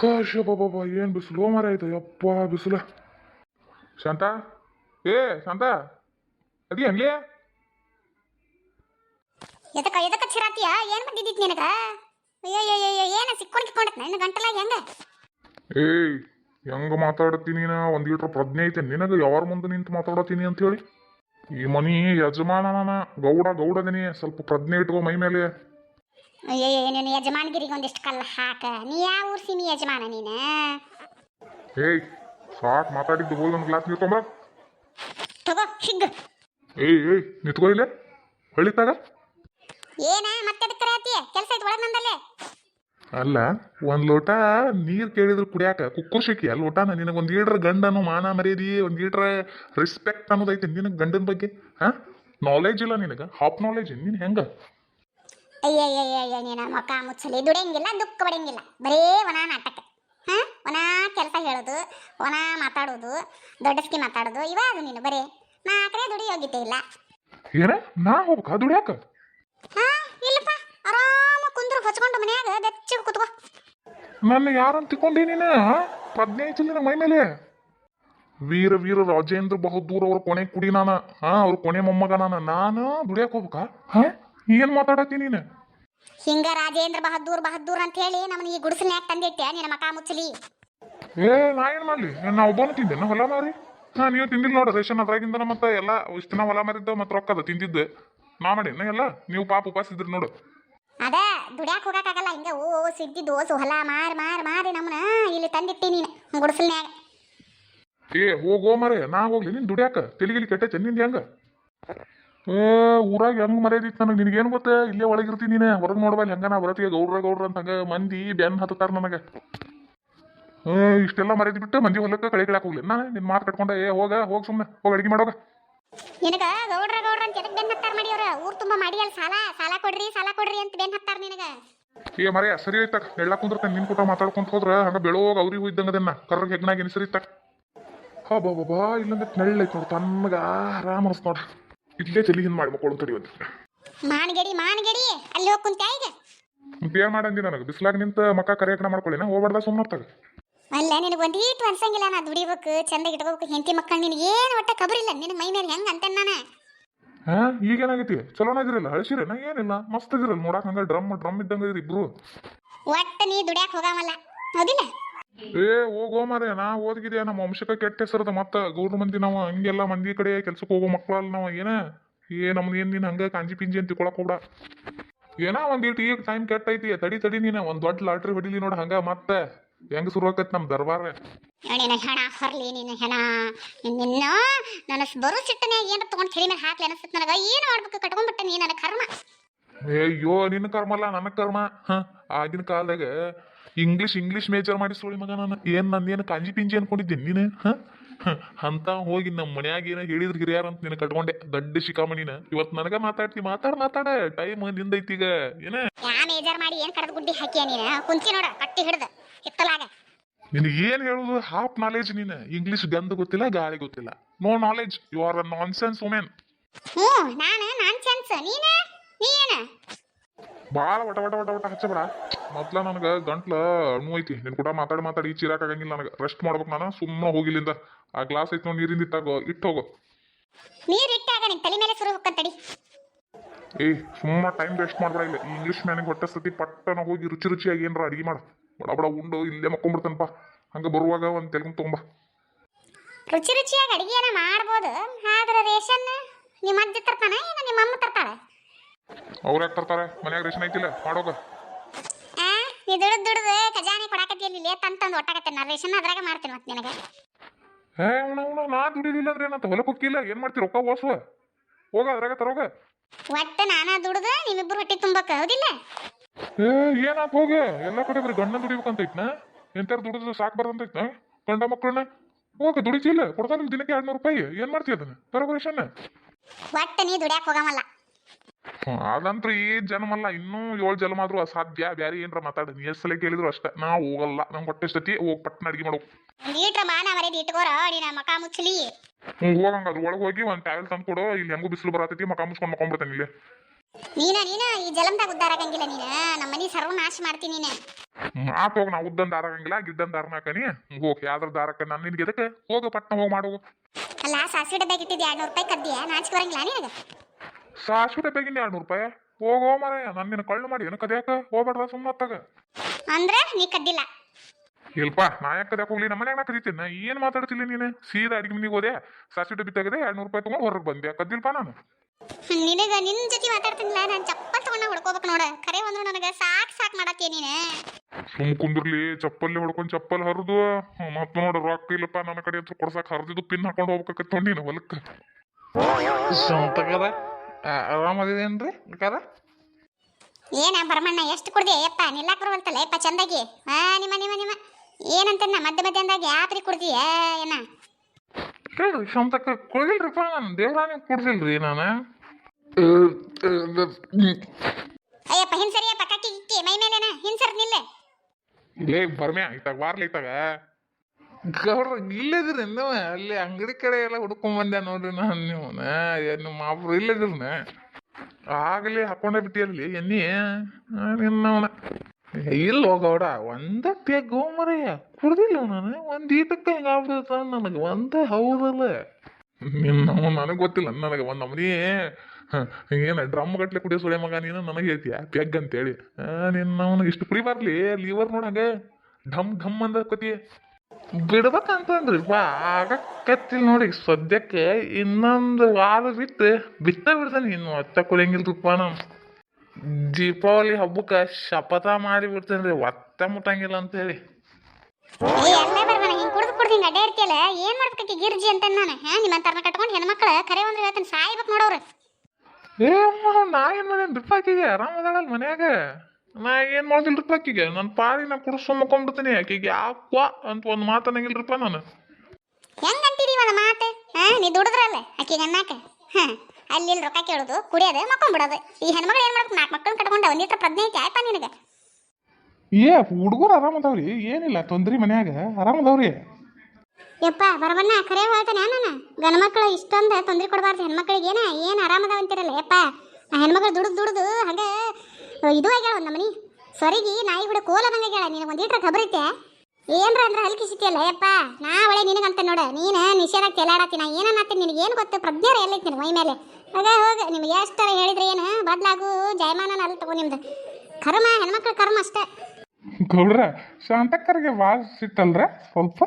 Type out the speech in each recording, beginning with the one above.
ಕಾಶ ಬಾಬಾ ಏನು ಬಿಸಿಲು? ಮರ ಆಯ್ತು ಯಪ್ಪ ಬಿಸಿಲು. ಶಾಂತ? ಏ ಶಾಂತ? ಅದಿ ಹಂಗೆ ಎದಕ್ಕ ಎದಕ್ಕ ಚಿರಾತಿಯ? ಏನ್ ಬಂದಿದ್ದಿತ್ ನಿನಗ? ಅಯ್ಯಯ್ಯಯ್ಯೋ ಏನ ಸಿಕ್ಕೊಂಡ್ ಕಿಕ್ಕೊಂಡತ್ ನನ್ನ ಗಂಟಲಾಗ ಹೆಂಗ? ಏಯ್ ಹೆಂಗ ಮಾತಾಡತ್ತೀನಿ ನಾ? ಒಂದ್ ಲೀಟ್ರ್ ಪ್ರಜ್ಞೆ ಐತೆ. ನಿನಗ ಯಾರ ಮುಂದೆ ನಿಂತು ಮಾತಾಡತ್ತೀನಿ ಅಂತ ಹೇಳಿ? ಈ ಮನಿ ಯಜಮಾನನ ನಾನ ಗೌಡ ಗೌಡದನಿ ಸ್ವಲ್ಪ ಪ್ರಜ್ಞೆ ಇಟ್ಕೋ ಮೈ ಮೇಲೆ. ಅಯ್ಯಯ್ಯೋ ನೀನು ಯಜಮಾನಗಿರಿಗೆ ಒಂದಿಷ್ಟು ಕಲ್ಲ ಹಾಕ. ನೀ ಯಾವ ಊರ್ ಸೀಮಿ ಯಜಮಾನ ನೀನ? ಏಯ್ ಸಾಕ್ ಮಾತಾಡಿದ್ದು ಹೋಲ್ ಒಂದು ಗ್ಲಾಸ್ ನೀರು ತೊಂಬ ತಗೋ ಹಿಗ್ ಏಯ್ ಏಯ್ ನಿಂತ್ಕೋ ಇಲ್ಲೇ. ಹೊಳಿತಾಗ? ಏನ ಮತ್ತೆ ಅದಕ್ಕೆ ಕರೆಯತ್ತಿ ಕೆಲಸ ಐತೆ ಒಳಗೆ ನಂದಲ್ಲೇ? ಅಲ್ಲ ಒಂದ್ ಲೋಟ ನೀರ್ ಕೇಳಿದ್ರು ಕುಡಿಯಾಕ ಕುಕ್ಕರ್ ಶಿಕ್ಕಿ ಆ ಲೋಟನ ನಿನಗೆ ಒಂದ್ ಲೀಟ್ರ್ ಗಂಡನು ಮಾನ ಮರ್ಯಾದಿ ಒಂದ್ ಲೀಟ್ರ್ ರೆಸ್ಪೆಕ್ಟ್ ಅನ್ನೋದೈತೆ ನಿನಗೆ ಗಂಡನ ಬಗ್ಗೆ ಹಾ? ನಾಲೆಜ್ ಇಲ್ಲ ನಿನಗೆ? ಹಾಫ್ ನಾಲೆಜ್ ನೀನ್ ಹೆಂಗ? ಅಯ್ಯಯ್ಯಯ್ಯ ನೀನ ಮೊಕ ಮುಚ್ಚಲಿ. ದುಡಿಯಂಗಿಲ್ಲ ದುಃಖ ಪಡೆಯಂಗಿಲ್ಲ ಬರೇ ಒಣ ನಾಟಕ. ಹಾಂ? ಒಣ ಕೆಲಸ ಹೇಳೋದು ಒಣ ಮಾತಾಡೋದು ದೊಡ್ಡಸ್ಕಿ ಮಾತಾಡೋದು ಇವಾಗ ನೀನು ಬರೇ. ನಾಲ್ಕನೇ ದುಡಿ ಯೋಗ್ಯತೆ ಇಲ್ಲ. ಏನ? ನಾ ಹೋಗ್ಬೇಕ? ದುಡಿಯಾಕ? ಹಾ ಇಲ್ಲಪ್ಪ. ಆರಾಮ ಕುಂದ್ರು ಹೊಚ್ಕೊಂಡು ಮನ್ಯಾಗ ಬೆಚ್ಚಗೆ ಕುತ್ಕೋ. ನನ್ನ ಯಾರಂತ ತಿಕೊಂಡಿ ನೀನ ಪ್ರಜ್ಞೆ ಚಿಲ್ಲಿನ ಮೈ ಮೇಲೆ. ವೀರ ವೀರ ರಾಜೇಂದ್ರ ಬಹದ್ದೂರ್ ಅವ್ರ ಕೊನೆ ಕುಡಿ ನಾನು. ಹಾ ಅವ್ರ ಕೊನೆ ಮೊಮ್ಮಗ ನಾನ. ನಾನು ದುಡಿಯಾಕ ಹೋಗ್ಬೇಕಾ? ಹಾ? ಏನ್ ಮಾತಾಡತ್ತಿ ನೀನು? ಹಿಂಗ ರಾಜೇಂದ್ರ ಬಹದ್ದೂರ್ ಬಹದ್ದೂರ್ ಅಂತ ಹೇಳಿ ನಮ್ಮನ್ನ ಈ ಗುಡಿಸಲ್ನ್ಯಾಗ ತಂದಿಟ್ಟೆ ನಿನ್ನ ಮಕ ಮುಚ್ಚಲಿ. ಏ ನಾ ಏನ್ ಮಾಡ್ಲಿ? ನಾ ಒಬ್ಬನು ತಿಂದೆ ನಾ ಹೊಲ ಮಾರಿ? ಹಾ ನೀವು ತಿಂದಿಲ್ಲ ನೋಡ್ರಿ ರೇಷನ್ ಅದ್ರಾಗಿಂದ ಮತ್ತೆ ಎಲ್ಲ ಇಷ್ಟ ದಿನ ಹೊಲ ಮಾರಿದ್ದ ಮತ್ತೆ ರೊಕ್ಕದ ತಿಂದಿದ್ದೆ. ನಾ ಮಾಡೇನ ಎಲ್ಲ? ನೀವು ಪಾಪ ಉಪಾಸ ಇದ್ರಿ ನೋಡು. ಅದ ದುಡ್ಯಾಕ್ ಹೋಗಕ್ಕಾಗಲ್ಲ ಹಿಂಗ ಓ ಸಿದ್ದಿದ್ದು ಓಸು ಹೊಲ ಮಾರ್ ಮಾರ್ ಮಾರಿ ನಮ್ಮನ್ನ ಇಲ್ಲಿ ತಂದಿಟ್ಟಿ ನೀನು ಗುಡಿಸಲ್ನ್ಯಾಗ ಏ ಹೋಗೋ ಮರೆ ನಾ ಹೋಗ್ಲಿ ನೀನ್ ದುಡಿಯಾಕ? ತೆಲಿಗಿಲಿ ಕೆಟ್ಟ ಚೆನ್ನಿಂದ ಹೆಂಗ? ಏ ಊರಾಗ ಹೆಂಗ್ ಮರ್ಯಾದಿತ್ತು ನನಗೆ? ನಿನಗೇನು ಗೊತ್ತ? ಇಲ್ಲೇ ಒಳಗಿರ್ತೀನಿ ನೀನು. ಹೊರಗೆ ನೋಡ್ಬಲ್ಲ ಹೆಂಗ ನಾ ಬರತ್ತಿಗೆ ಗೌಡ್ರ ಗೌಡ್ರ ಅಂತ ಹಂಗ ಮಂದಿ ಬೆನ್ ಹತ್ತಾರ ನನಗೆ. ಏ ಇಷ್ಟೆಲ್ಲ ಮರ್ಯಾದಿ ಬಿಟ್ಟು ಮಂದಿ ಹೊಲಕ್ಕೆ ಕಳೆ ಕಳಕ್ ಹೋಗ್ಲಿ. ನಾ ನಿನ್ ಮಾತು ಕಟ್ಕೊಂಡೆ. ಏ ಹೋಗ ಹೋಗ್ ಸುಮ್ಮನೆ ಹೋಗಿ ಅಡಿಗೆ ಮಾಡೋಗ. ನಿನಗ ಗೌಡ್ರ ಗೌಡ್ರ ಅಂತ ಎದಕ್ಕೆ ಬೆನ್ ಹತ್ತಾರ ಮಾಡಿ ಅವ್ರ ಊರ್ ತುಂಬಾ ಮಾಡಿ ಅಲ್ಲಿ ಸಾಲ ಸಾಲ ಕೊಡ್ರಿ ಸಾಲ ಕೊಡ್ರಿ ಅಂತ ಬೆನ್ ಹತ್ತಾರ ನಿನಗ. ಏ ಮರೆ ಸರಿ ಐತಕ್ ಹೇಳಕ್ ಕುಂದಿರ್ತೇನೆ ನಿನ್ ಕೂಟ ಮಾತಾಡ್ಕೊಂತ ಹೋದ್ರ ಹಂಗ ಬೆಳೋಗ ಅವ್ರಿಗೂ ಇದ್ದಂಗ ಅದನ್ನ ಕರ್ರಗ್ ಹೆಗ್ನಾಗ ಸರಿ ತಕ್ ಹಾ ಬಾ ಇಲ್ಲಂದ್ರೆ ನೆಳ್ಳೈತೆ ನೋಡು ತನ್ನಗ ಆರಾಮ ಅನ್ಸ್ ನೋಡ್ರಿ ಇಲ್ಲೇ ಚಲಿ ಹಿಂದ್ ಮಾಡಿ ಮಕ್ಕಳು ತಡಿಯೋದು ಮಾನಗಡಿ ಮಾನಗಡಿ ಅಲ್ಲಿ ಹೋಗ್ ಕುಂತ ಈಗ? ಬೇ ಏನ್ ಮಾಡಂದಿ ನನಗೆ? ಬಿಸ್ಲಾಗ ನಿಂತ ಮಕ್ಕ ಕರೆಯಕಣ ಮಾಡ್ಕೊಳ್ಳಿನ ಹೋಗ್ಬಾರ್ದ ಸುಮ್ಮನೆ ಅಲ್ಲ ನಿನಗೆ ಒಂದೀಟ್ ಅನ್ಸಂಗಿಲ್ಲ ನಾ ದುಡಿಬೇಕು ಚಂದ ಇಟ್ಕೋಬೇಕು ಹೆಂಡತಿ ಮಕ್ಕಳು ನಿನಗೆ ಏನು ಒಟ್ಟ ಕಬರಿಲ್ಲ ನಿನಗೆ ಮೈ ಮೇಲೆ ಹೆಂಗ್ ಅಂತ ನಾನು? ಹಾ ಈಗೇನಾಗೈತಿ? ಚಲೋನಾಗಿರಲ್ಲ ನಾ ಏನಿಲ್ಲ ಮಸ್ತ್ ಇದಿರಲ್ಲ ನೋಡಕ್ ಹಂಗ ಡ್ರಮ್ ಡ್ರಮ್ ಇದ್ದಂಗ ಇದ್ರಿ ಇಬ್ರು. ಒಟ್ಟ ನೀ ದುಡಿಯಾಕ ಹೋಗಾಮಲ್ಲ ಹೌದಿಲ್ಲ? ಏ ಹೋಗೋ ಮಾರೆ ನಾ ಓದ್ಗಿದ್ಯಾ ನಮ್ಮ ವಂಶಕ ಕೆಟ್ಟ ಹೆಸರದ ಮತ್ತ ಗೌರ್ನ ಮಂದಿ ನಾವು ಹಂಗೆಲ್ಲ ಮಂದಿ ಕಡೆ ಕೆಲ್ಸಕ್ಕೆ ಹೋಗೋ ಮಕ್ಕಳಲ್ಲ ನಾವು ಏನ? ಏ ನಮ್ದು ಏನ್ ನೀನ್ ಹಂಗ ಕಾಂಜಿ ಪಿಂಜಿ ಅಂತ ತಿಳ್ಕೊಳಕ್ ಹೋಗ್ಬೇಡ. ಏನೋ ಒಂದ್ ಇಟ್ಟು ಈಗ ಟೈಮ್ ಕೆಟ್ಟ ಐತಿ ತಡಿ ತಡಿ ನೀನ ಒಂದ್ ದೊಡ್ಡ ಲಾಟ್ರಿ ಹೊಡಿಲಿ ನೋಡ ಹಂಗ ಮತ್ತೆ ಹೆಂಗ್ ಶುರು ಆಕೈತಿ ನಮ್ ದರ್ಬಾರ ನಿನ್ನ ಹೆಣ ಹೊರ್ಲಿ ನಿನ್ನ ಹೆಣ ನಿನ್ನ ನನ್ನ ಬರೋ ಸಿಟ್ಟನ್ಯಾಗ ಏನಾರ ತಗೊಂಡು ತಲೆ ಮೇಲೆ ಹಾಕ್ಲಿ ಅನಿಸ್ತೈತೆ ನನಗೆ ಏನು ಮಾಡ್ಬೇಕು ಕಟ್ಕೊಂಡ್ಬಿಟ್ಟ ನೀ ನನ್ನ ಕರ್ಮ. ಅಯ್ಯೋ ನಿನ್ನ ಕರ್ಮಲ್ಲ ನನ್ನ ಕರ್ಮ. ಹ ಆಗಿನ ಕಾಲದಾಗ ಇಂಗ್ಲಿಷ್ ಇಂಗ್ಲಿಷ್ ಮೇಜರ್ ಮಾಡಿ ಸೋಳಿ ಮಗ ನಾನು. ಏನ್ ನಂದೇನು ಕಾಂಜಿ ಪಿಂಜಿ ಅನ್ಕೊಂಡಿದ್ದೆ ನೀನು ಹಾಂ? ಅಂತ ಹೋಗಿ ನಮ್ಮ ಮನ್ಯಾಗ ಏನ ಹೇಳಿದ್ರು ಹಿರಿಯಾರ ಅಂತ ನಿನ್ನ ಕಟ್ಕೊಂಡೆ ದೊಡ್ಡ ಶಿಖಾಮಣಿನ. ಇವತ್ತು ನನಗ ಮಾತಾಡ್ತಿ ಮಾತಾಡ್ ಮಾತಾಡ. ಟೈಮ್ ನಿಂದೈತಿ ಈಗ. ಏನ? ಮೇಜರ್ ಮಾಡಿ ಏನು ಕಡದ ಗುಡ್ಡಿ ಹಾಕಿಯ ನೀನು? ಕುಂತಿ ನೋಡ ಕಟ್ಟಿ ಹಿಡ್ದ ಹಿತ್ತಲಾಗ ನಿನಗೆ ಏನ್ ಹೇಳುದು? ಹಾಫ್ ನಾಲೆಜ್ ನೀನು. ಇಂಗ್ಲಿಷ್ ಗಂಧ ಗೊತ್ತಿಲ್ಲ ಗಾಳಿ ಗೊತ್ತಿಲ್ಲ. No knowledge you are a nonsense women ಹ್ಞೂ ನಾನು ನಾನ್ ಚಾನ್ಸ್ ನೀನ? ನೀ ಏನ? ಭಾಳ ವಟ ವಟ ವಟ ವಟ ಹಚ್ಚಬೇಡ. ಮೊದ್ಲ ನನಗೆ ಗಂಟ್ಲ ಐತಿ. ನಿನ್ ಕೂಡ ಮಾತಾಡಿ ಮಾತಾಡಿ ಚೀರಾಕ್ ಆಗಂಗಿಲ್ಲ ನನಗೆ. ರೆಸ್ಟ್ ಮಾಡ್ಬೇಕು ನಾನು. ಸುಮ್ಮನೆ ಹೋಗಿಲ್ಲಿಂದ ಆ ಗ್ಲಾಸ್ ಐತಿ ನೋಡಿ ನೀರಿಂದ ಇಟ್ಟಾಗ ಇಟ್ಟು ಹೋಗು. ನೀರು ಇಟ್ಟಾಗ ನಿನ್ ತಲೆ ಮೇಲೆ ಸುರು ಹೋಗ್ಕಂತಡಿ ಏ ಸುಮ್ಮ ಟೈಮ್ ವೇಸ್ಟ್ ಮಾಡ್ಬೇಡ ಇಲ್ಲ. ಈ ಇಂಗ್ಲಿಷ್ ಮ್ಯಾನಿಗೆ ಹೊಟ್ಟೆ ಸತಿ ಪಟ್ಟನ ಹೋಗಿ ರುಚಿ ರುಚಿಯಾಗಿ ಏನಾರ ಅಡಿಗೆ ಮಾಡು. ಬಡ ಬಡ ಉಂಡು ಇಲ್ಲೇ ಮಕ್ಕೊಂಬಿಡ್ತಾನಪ್ಪ ಹಂಗೆ ಬರುವಾಗ ಒಂದು ತೆಲುಗು ತೊಗೊಂಬ. ರುಚಿ ರುಚಿಯಾಗಿ ಅಡಿಗೆನ ಮಾಡ್ಬೋದು. ಆದ್ರೆ ರೇಷನ್ ನಿಮ್ಮ ಅಜ್ಜಿ ತರ್ತಾನ ಏನ ನಿಮ್ಮ ಅಮ್ಮ ತರ್ತಾಳೆ? ಅವ್ರು ಯಾಕೆ ತರ್ತಾರೆ? ಮನ್ಯಾಗ ರೇಷನ್ ಐತಿಲ್ಲ ಮಾಡೋಗ ನೀ ದುಡ್ದು ದುಡ್ದು ಖಜಾನೆ ಕೊಡಾಕತ್ತಿಯಲ್ಲಿ ಲೇ ತಂತಂದು ಒಟ್ಟಾಗತ್ತೆ ನಾ ರೇಷನ್ ಅದ್ರಾಗ ಮಾಡ್ತೀನಿ ಮತ್ತೆ ನಿನಗೆ. ಹೇ ಅಣ್ಣ ಅವನ ನಾ ದುಡಿಲಿಲ್ಲ ಅಂದ್ರೆ ಏನಂತ? ಹೊಲಕ್ಕೆ ಹೋಗಿಲ್ಲ ಏನು ಮಾಡ್ತೀರಿ ರೊಕ್ಕ ಓಸುವ ಹೋಗ ಅದ್ರಾಗ ತರೋಗ ಒಟ್ಟು ನಾನ ದುಡ್ದು ನಿಮ್ಮಿಬ್ಬರು ಹೊಟ್ಟಿ ತುಂಬಕ್ಕ ಹೌದಿಲ್ಲ? ಏ ಏನಾತ್ ಹೋಗು? ಎಲ್ಲ ಕಡೆ ಬರೀ ಗಂಡ ದುಡಿಬೇಕಂತೈತ್ನ ಎಂತಾರು ದುಡಿದ್ರೆ ಸಾಕು ಬರ್ತಂತೈತ್ನ ಗಂಡ ಮಕ್ಕಳನ್ನ ಹೋಗ ದುಡಿತಿಲ್ಲ ಕೊಡ್ತಾರ ದಿನಕ್ಕೆ ಎರಡ್ ನೂರು ರೂಪಾಯಿ. ಏನ್ ಮಾಡ್ತೀಯ ಅದನ್ನ? ತರಬರೇಷನ್ ಒಟ್ಟು ನೀ ದುಡ್ಯಾಕ ಹೋಗಮಲ್ಲ ಅದಂತ್ರ ಈ ಜನ್ಮಲ್ಲ ಇನ್ನೂ ಏಳು ಜನ್ಮ ಆದ್ರೂ ಅಸಾಧ್ಯ. ಬ್ಯಾರೆ ಏನ್ರ ಮಾತಾಡ. ನೀ ಎಷ್ಟ್ ಸಲ ಕೇಳಿದ್ರು ಅಷ್ಟ. ನಾ ಹೋಗಲ್ಲ. ನಮ್ ಹೊಟ್ಟೆ ಸತಿ ಹೋಗಿ ಪಟ್ನ ಅಡ್ಗೆ ಮಾಡೋ. ನೀಟ್ರ ಮಾನ ಮರ್ಯಾದೆ ಇಟ್ಕೋರ. ನಿನ್ನ ಮಕ ಮುಚ್ಚಲಿ ಹೋಗಂಗ ಅದ್ರ ಒಳಗೆ ಹೋಗಿ ಒಂದು ಟ್ಯಾವೆಲ್ ತಂದು ಕೊಡು. ಇಲ್ಲಿ ಹೆಂಗೂ ಬಿಸಿಲು ಬರತೈತಿ. ಮಕ ಮುಚ್ಕೊಂಡು ಮಕ್ಕೊಂಡ್ಬಿಡ್ತಾನೆ ಇಲ್ಲಿ. ನೀನ ನೀನ ಈ ಜಲಮ್ದಾಗ ಉದ್ದಾರ ಆಗಂಗಿಲ್ಲ ನೀನ. ನಮ್ಮ ಮನಿ ಸರ್ವನಾಶ ಮಾಡ್ತೀನಿ ನೀನೆ. ಆತ್ ಹೋಗಿ ನಾ ಉದ್ದಂದ ದಾರ ಆಗಂಗಿಲ್ಲ. ಗಿಡ್ಡನ್ ದಾರ ಹಾಕನಿ ಹೋಗ್. ಯಾವ್ದ್ರ ದಾರಕ್ಕ ನಾನು ನಿನ್ಗೆ ಎದಕ್ಕೆ ಹೋಗ ಪಟ್ನ ಹೋಗಿ ಮಾಡು. ಅಲ್ಲ ಸಾಸಿವೆ ಡಬ್ಯಾಗ ಇಟ್ಟಿದ್ದೆ ಎರಡ್ನೂರು ರೂಪಾಯಿ ಕದ್ದಿಯ? ನಾಚಿಕೆ ಬರಂಗಿಲ್ಲ ನಿನಗ? ಸಾಸಿವೆ ಎರಡು ನೂರು ರೂಪಾಯಿ. ಹೋಗೋ ಮರ ನನ್ನ ನಿನ್ನ ಕಳ್ಳು ಮಾಡಿ ಏನು ಕದ್ಯಾಕ ಹೋಗ್ಬೇಡ್ರ ಸುಮ್ಮನೆ ಹತ್ತಾಗ ಅಂದ್ರೆ ನೀ ಕದ್ದಿಲ್ಲ? ಇಲ್ಪ ನಾ ಯಾಕೆ ಕದ್ಯಾಕ ಹೋಗ್ಲಿ? ನಮ್ಮ ಮನ್ಯಾಗ ನಾ ಕದೀತೀನಿ. ಏನ್ ಮಾತಾಡ್ತಿಲ್ಲ ನೀನು? ಸೀದಾ ಅಡಿಗೆ ಮನೆಗೆ ಹೋದೆ ಶಾಶ್ವತ ಡಬ್ಬಿ ತೆಗೆದೆ ಎರಡ್ನೂರು ರೂಪಾಯಿ ತಗೊಂಡು ಹೊರಗೆ ಬಂದೆ. ಕದ್ದಿಲ್ಪ ನಾನು? ನಿನಗ ನಿನ್ ಜೊತೆ ಮಾತಾಡ್ತಿಲ್ಲ ನಾನು ಚಪ್ಪಲ್ ತಗೊಂಡ ಹೊಡ್ಕೋಬೇಕು ನೋಡ. ಕರೆ ಒಂದು ನನಗೆ ಸಾಕ್ ಸಾಕ್ ಮಾಡತ್ತೀಯ ನೀನು. ಸುಮ್ ಕುಂದ್ರಲಿ ಚಪ್ಪಲ್ಲಿ ಹೊಡ್ಕೊಂಡ್ ಚಪ್ಪಲ್ ಹರಿದು. ಮತ್ ನೋಡ ರೊಕ್ಕ ಇಲ್ಲಪ್ಪ ನನ್ನ ಕಡೆ ಹತ್ರ ಕೊಡ್ಸಕ್ ಹರಿದಿದ್ದು ಪಿನ್ ಹಾಕೊಂಡು ಹೋಗ್ಬೇಕತ್ತ ನೀನು ಹೊಲಕ್ಕ. ಶಾಂತಕರ ರೀ ಅಕ್ಕಾರ ಏನ ಬರಮಣ್ಣ ಎಷ್ಟು ಕುಡ್ದೆ? ಯಪ್ಪ ನಿಲ್ಲಾಕ್ ಬರುವಂತಲ್ಲ ಯಪ್ಪ ಚಂದಾಗಿ. ಆ ನಿಮ್ಮ ನಿಮ್ಮ ನಿಮ್ಮ. ಏನಂತನ್ನ ಮಧ್ಯ ಮಧ್ಯ ಅಂದಾಗ ಯಾತ್ರಿ ಕುಡ್ದಿಯ ಏನ? ಕೇಳ್ರಿ ಶಾಂತಕ ಕುಡ್ದಿಲ್ರಿಪ್ಪ ನಾನು. ದೇವ್ರಾನಿ ಕುಡ್ದಿಲ್ರಿ ನಾನು. ಅಯ್ಯಪ್ಪ ಹಿಂಸರಿಯಪ್ಪ ಕಕ್ಕಿ ಗಿಕ್ಕಿ ಮೈ ಮೇಲೇನ? ಹಿಂಸರ್ ನಿಲ್ಲೆ. ಇಲ್ಲೇ ಬರ್ಮ್ಯಾ ಇತ್ತಾಗ ಬಾರ್ಲಿ ಇತ್ತಾಗ. ಗೌಡ್ರ ಇಲ್ಲದಿರಿ ನೀವು ಅಲ್ಲಿ ಅಂಗಡಿ ಕಡೆ ಎಲ್ಲ ಹುಡ್ಕೊಂಡ್ ಬಂದೆ ನೋಡ್ರಿ ನಾನು ನೀವು ಏನು ಮಾಬ್ರು ಇಲ್ಲದಿರ್ನ? ಆಗಲಿ, ಹಾಕೊಂಡೇ ಬಿಟ್ಟಿಯಲ್ಲಿ ಎನ್ನಿ? ನಿನ್ನವನ ಇಲ್ಲ ಗೌಡ, ಒಂದ ಪೆಗ್ ಮರಯ್ಯ ಕುಡ್ದಿಲ್ಲ ನಾನು ಒಂದ್ ಈಟಕ್ಕೆ ಹಿಂಗಾಗ್ಬಿಡ್ತ ನನಗೆ? ಒಂದೇ ಹೌದಲ್ಲ. ನಿನ್ನ ನನಗೆ ಗೊತ್ತಿಲ್ಲ, ನನಗೆ ಒಂದು ನಮನಿ ಏನ ಡ್ರಮ್ ಗಟ್ಲೆ ಕುಡಿಯೋ ಸುಳೆ ಮಗ ನೀನು, ನನಗೆ ಹೇಳ್ತೀಯ ಪೆಗ್ ಅಂತೇಳಿ. ನಿನ್ನ ಅವನಿಗೆ ಇಷ್ಟು ಕುಡಿ ಬರ್ಲಿ, ಲೀವರ್ ನೋಡಂಗೆ ಢಮ್ ಢಮ್ ಅಂದ ಕತಿ. ಬಿಡ್ಬೇಕಂತಂದ್ರಿ. ಬಾಗ ಆಗಕತ್ತಿಲ್ ನೋಡಿ ಸದ್ಯಕ್ಕೆ ಇನ್ನೊಂದು ವಾರ ಬಿಟ್ಟು ಬಿತ್ತ ಬಿಡ್ತಾನೆ. ಇನ್ನು ಒತ್ತ ಕುಡಿಯಂಗಿಲ್ರಿಪ್ಪ ನಾವು ದೀಪಾವಳಿ ಹಬ್ಬಕ್ಕೆ ಶಪಥ ಮಾಡಿ ಬಿಡ್ತೇನೆ ರೀ ಒತ್ತ ಮುಟ್ಟಂಗಿಲ್ಲ ಅಂತ ಹೇಳಿ ಹಿಂಗ್ ಅಡ್ಡಾಡ್ತಿಯಲ್ಲ ಏನ್ ಮಾಡ್ಬೇಕಿ ಗಿರ್ಜಿ ಅಂತ ನಾನು? ನಿಮ್ಮ ನಿಮ್ಮಂತರ್ನ ಕಟ್ಕೊಂಡು ಹೆಣ್ಮಕ್ಳ ಕರೆ ಒಂದು ಹೇಳ್ತಾನೆ ಸಾಯ್ಬೇಕು ನೋಡೋರು. ಏ ನಾ ಏನ್ ಮಾಡೇನ್ ಆಕಿಗೆ ಆರಾಮದಾಳಲ್ಲ ಮನ್ಯಾಗ. ನಾ ಏನ್ ಮಾಡ್ದಿಲ್ ಆಕಿಗೆ? ನನ್ನ ಪಾಡಿ ನಾ ಕುಡಿಸ್ ಮಕ್ಕೊಂಡ್ಬಿಡ್ತೀನಿ ಆಕಿಗೆ. ಯಾಕ್ವ ಅಂತ ಒಂದು ಮಾತನ್ನಂಗಿಲ್ರಿಪ್ಪ ನಾನು. ಹೆಂಗ್ ಅಂತೀರಿ ಒಂದು ಮಾತು? ಹಾ ನೀ ದುಡಿದ್ರಲ್ಲ? ಆಕಿಗೆ ಅನ್ನಾಕ? ಹಾ ಅಲ್ಲಿ ಇಲ್ಲಿ ರೊಕ್ಕ ಕೇಳೋದು ಕುಡಿಯೋದು ಮಕ್ಕೊಂಡ್ಬಿಡೋದು ಈ ಹೆಣ್ಮಕ್ಳು ಏನು ಮಾಡ್ಬೇಕು ನಾಲ್ಕು ಮಕ್ಕಳನ್ನ ಕಟ್ಕೊಂಡು ಒಂದಿತ್ರ ಪ್ರಜ್ಞೆ ಐತೆ ಆಯ್ತಾ ನಿನಗೆ? ಏ ಹುಡುಗರು ಆರಾಮದಾವ್ರಿ ಏನಿಲ್ಲ ತೊಂದ್ರಿ ಮನ್ಯಾಗ. ಆರಾಮದಾವ್ರಿ ಯಪ್ಪ ಬರಬಣ್ಣ ಖರೆ ಹೇಳ್ತಾನೆ ನಾನು ಗಂಡ ಮಕ್ಕಳು ಇಷ್ಟೊಂದು ತೊಂದರೆ ಕೊಡಬಾರ್ದು. ಹೆಣ್ಮಕ್ಳಿಗೆ ಏನ ಏನು ಆರಾಮದಾವ ಅಂತಿರಲ್ಲ ಯಪ್ಪ. ಆ ಹೆಣ್ಮಕ್ಳು ದುಡ್ದು ದುಡ್ದು ಹಂಗೆ ಇದು ಆಗ್ಯಾಳ ಒಂದು ನಮ್ಮನಿ. ಸರಿಗಿ ನಾಯಿ ಹುಡ ಕೋಲ ಬಂದಾಗ್ಯಾಳ ನಿನಗೆ ಒಂದಿಟ್ರ ಖಬರೈತೆ ಏನ್ರ ಅಂದ್ರೆ ಹಲ್ಕಿಸಿತಿಯಲ್ಲ ಯಪ್ಪ, ನಾ ಒಳ್ಳೆ ನಿನಗಂತ ನೋಡ, ನೀನು ನಿಷೇಧ ಕೆಲಾಡತ್ತಿ, ನಾ ಏನನ್ನತ್ತೀನಿ ನಿನಗೆ, ಏನು ಗೊತ್ತು? ಪ್ರಜ್ಞಾರ ಎಲ್ಲೈತಿ ನಿನಗೆ ಮೈ ಮೇಲೆ. ಅದೇ ಹೋಗಿ, ನಿಮ್ಗೆ ಎಷ್ಟರ ಹೇಳಿದ್ರೆ ಏನು? ಬದಲಾಗು, ಜಯಮಾನನ ಅಲ್ಲಿ ತಗೋ ನಿಮ್ದು. ಕರ್ಮ, ಹೆಣ್ಮಕ್ಳ ಕರ್ಮ ಅಷ್ಟೇ. ಗೌಡ್ರ, ಶಾಂತಕ್ಕರಿಗೆ ಭಾಳ ಸಿಟ್ಟಲ್ರ ಸ್ವಲ್ಪ?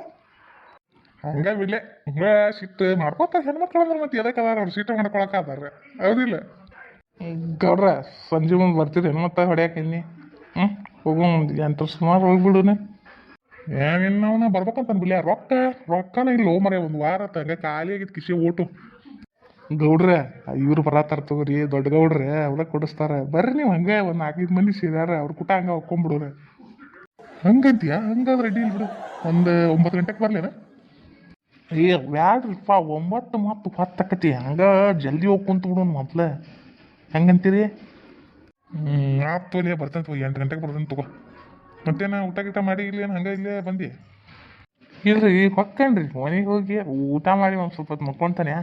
ಹಂಗ ಬಿಡ್ಲೆ ಹಿಂಗ ಸಿಟ್ಟು ಮಾಡ್ಕೋತಾರೆ ಹೆಣ್ಮಕ್ಳು ಅಂದ್ರೆ ಮತ್ತೆ ಎದಕ್ಕೆ ಅದಾರ ಅವ್ರು? ಸಿಟ್ಟು ಮಾಡ್ಕೊಳಕ್ಕೆ ಅದಾರ. ಹೌದಿಲ್ಲ? ಗೌಡ್ರ, ಸಂಜೆ ಮುಂದೆ ಏನು ಮತ್ತೆ ಹೊಡ್ಯಾಕೆ ಇನ್ನಿ ಹ್ಞೂ ಹೋಗೋ ಮುಂದೆ ಎಂಟು ಸುಮಾರು ಹೋಗ್ಬಿಡುನೆ. ಏನಿಲ್ಲ ಅವನ ಬರ್ಬೇಕಂತ ಬಿಡ್ಲಿ. ರೊಕ್ಕ, ರೊಕ್ಕನ ಇಲ್ಲ ಮರೆ ಒಂದು ವಾರ ತಂಗ ಖಾಲಿ ಆಗಿತ್ತು ಕಿಶಿ ಓಟು. ಗೌಡ್ರೆ, ಇವ್ರು ಬರತ್ತಾರ ತಗೋರಿ. ದೊಡ್ಡ ಗೌಡ್ರೆ, ಅವ್ರ ಕೊಡಿಸ್ತಾರೆ. ಬರ್ರಿ ನೀವು ಹಂಗೆ ಒಂದು ನಾಲ್ಕೈದು ಮಂದಿ ಸೇರ್ಯಾರ. ಅವ್ರ ಕುಟ ಹಂಗೆ ಹೊಕ್ಕೊಂಬಿಡೋರ. ಹಂಗಂತೀಯ? ಹಂಗಾದ್ರೆ ರೆಡಿ ಇಲ್ಲ ಬಿಡು. ಒಂದು ಒಂಬತ್ತು ಗಂಟೆಗೆ ಬರ್ಲೇನ? ಏ, ಬ್ಯಾಡ್ರಿಪ್ಪ. ಒಂಬತ್ತು ಮತ್ತು ಹತ್ತಕ್ಕತಿ ಹಂಗ ಜಲ್ದಿ ಹೋಗಿ ಕುಂತು ಬಿಡೋಣ ಮೊದ್ಲ ಹೆಂಗಂತೀರಿ? ಆತು ತೋಲಿ ಬರ್ತೇನೆ ತಗೋ ಎಂಟು ಗಂಟೆಗೆ ಬರ್ತೇನೆ ತಗೋ. ಮತ್ತೇನು ಊಟ ಗೀಟ ಮಾಡಿ ಇಲ್ಲಿ ಏನು, ಹಂಗೆ ಇಲ್ಲೇ ಬಂದು? ಇಲ್ರಿ ಈಗ ಹೊಕ್ಕೇನ್ರಿ ಮನೆಗೆ ಹೋಗಿ ಊಟ ಮಾಡಿ ಒಂದು ಸ್ವಲ್ಪ ಹೊತ್ತು ಮಕ್ಕೊಂತಾನೆ.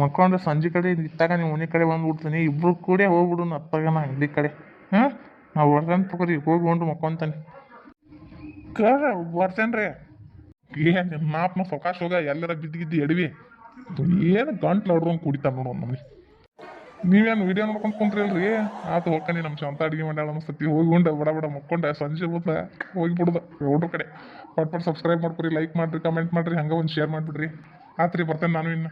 ಮಕ್ಕೊಂಡ್ರೆ ಸಂಜೆ ಕಡೆ ಇತ್ತಾಗ ನೀವು ಮನೆ ಕಡೆ ಬಂದು ಬಿಡ್ತಾನೆ, ಇಬ್ರು ಕೂಡ ಹೋಗ್ಬಿಡು ಅತ್ತಾಗ ನಾ ಇಲ್ಲಿ ಕಡೆ. ಹಾಂ, ನಾವು ಬರ್ತೇನೆ ತಗೋರಿ, ಹೋಗಿ ಮಕ್ಕೊಂತಾನೆ. ಕರ ಬರ್ತೇನ್ರಿ. ಏನು ಮಾಪ್ನ ಸೊಕಾಶ್ ಹೋಗ ಎಲ್ಲರ ಬಿದ್ದು ಗಿದ್ದು ಎಡವಿ. ಏನು ಗಂಟ್ಲು ಹೊಡ್ರಂಗೆ ಕುಡಿತಾನೆ ನೋಡೋಣ ನಮ್ಗೆ ನೀವೇನು ವಿಡಿಯೋ ನೋಡ್ಕೊಂಡು ಕುಂತ್ರಿಲ್ರಿ? ಆತು ಹೋಗ್ಕನಿ ನಮ್ಮ ಸ್ವಂತ ಅಡುಗೆ ಮಾಡ್ಯಾಳ ಅನಿಸ್ತತಿ ಹೋಗಿ ಉಂಡ ಬಡ ಬಡ ಮಕ್ಕೊಂಡೆ ಸಂಜೆ ಬಂದ ಹೋಗಿ ಬಿಡುದ ಹುಡ್ರ ಕಡೆ. ಪಟ್ ಪಟ್ ಸಬ್ಸ್ಕ್ರೈಬ್ ಮಾಡ್ಕೊರಿ ಲೈಕ್ ಮಾಡ್ರಿ ಕಮೆಂಟ್ ಮಾಡ್ರಿ, ಹಂಗೆ ಒಂದು ಶೇರ್ ಮಾಡಿಬಿಡ್ರಿ. ಆತ್ರಿ, ಬರ್ತೇನೆ ನಾನು ಇನ್ನು.